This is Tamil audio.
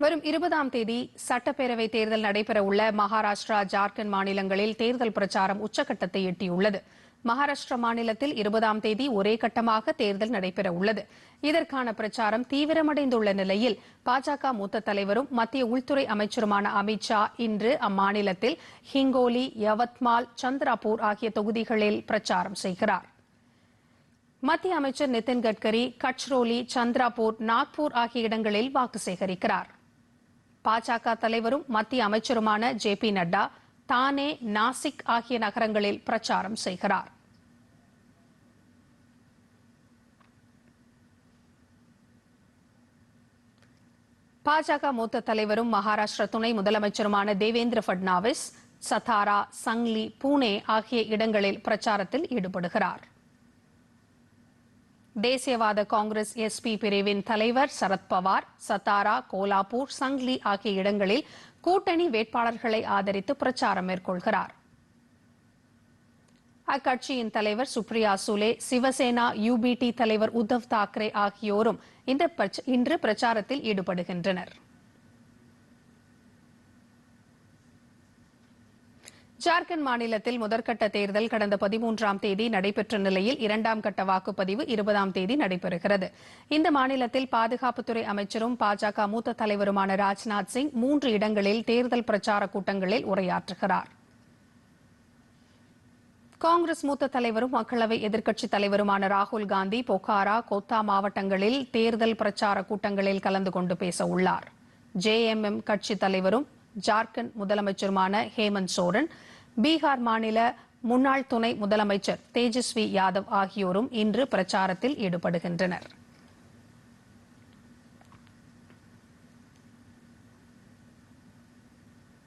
வரும் இருபதாம் தேதி சட்டப்பேரவை தேர்தல் நடைபெறவுள்ள மகாராஷ்டிரா ஜார்க்கண்ட் மாநிலங்களில் தேர்தல் பிரச்சாரம் உச்சக்கட்டத்தை எட்டியுள்ளது. மகாராஷ்டிரா மாநிலத்தில் இருபதாம் தேதி ஒரே கட்டமாக தேர்தல் நடைபெற உள்ளது இதற்கான பிரச்சாரம் தீவிரமடைந்துள்ள நிலையில் பாஜக மூத்த தலைவரும் மத்திய உள்துறை அமைச்சருமான அமித் ஷா இன்று அம்மாநிலத்தில் ஹிங்கோலி யவத்மால் சந்திராபூர் ஆகிய தொகுதிகளில் பிரச்சாரம் செய்கிறார். மத்திய அமைச்சர் நிதின் கட்கரி கச்ரோலி சந்திராபூர் நாக்பூர் ஆகிய இடங்களில் வாக்கு சேகரிக்கிறார். பாஜக தலைவரும் மத்திய அமைச்சருமான ஜே பி நட்டா தானே நாசிக் ஆகிய நகரங்களில் பிரச்சாரம் செய்கிறார். பாஜக மூத்த தலைவரும் மகாராஷ்டிர துணை முதலமைச்சருமான தேவேந்திர பட்னாவிஸ் சத்தாரா சங்லி பூனே ஆகிய இடங்களில் பிரச்சாரத்தில் ஈடுபடுகிறார். தேசியவாத காங்கிரஸ் எஸ்பி பிரிவின் தலைவர் சரத்பவார் சத்தாரா கோலாப்பூர் சங்லி ஆகிய இடங்களில் கூட்டணி வேட்பாளர்களை ஆதரித்து பிரச்சாரம் மேற்கொள்கிறார். அக்கட்சியின் தலைவர் சுப்ரியா சுலே சிவசேனா யுபிடி தலைவர் உத்தவ் தாக்கரே ஆகியோரும் இந்த இன்று பிரச்சாரத்தில் ஈடுபடுகின்றனர். ஜார்க்கண்ட் மாநிலத்தில் முதற்கட்ட தேர்தல் கடந்த பதிமூன்றாம் தேதி நடைபெற்ற நிலையில் இரண்டாம் கட்ட வாக்குப்பதிவு இருபதாம் தேதி நடைபெறுகிறது. இந்த மாநிலத்தில் பாதுகாப்புத்துறை அமைச்சரும் பாஜக மூத்த தலைவருமான ராஜ்நாத் சிங் மூன்று இடங்களில் தேர்தல் பிரச்சார கூட்டங்களில் உரையாற்றுகிறார். காங்கிரஸ் மூத்த தலைவரும் மக்களவை எதிர்க்கட்சித் தலைவருமான ராகுல் காந்தி பொக்காரா கோத்தா மாவட்டங்களில் தேர்தல் பிரச்சார கூட்டங்களில் கலந்து கொண்டு பேச உள்ளார். ஜேஎம்எம் கட்சித் தலைவரும் ஜார்க்கண்ட் முதலமைச்சருமான ஹேமந்த் சோரன் பீகார் மாநில முன்னாள் துணை முதலமைச்சர் தேஜஸ்வி யாதவ் ஆகியோரும் இன்று பிரச்சாரத்தில் ஈடுபடுகின்றனர்.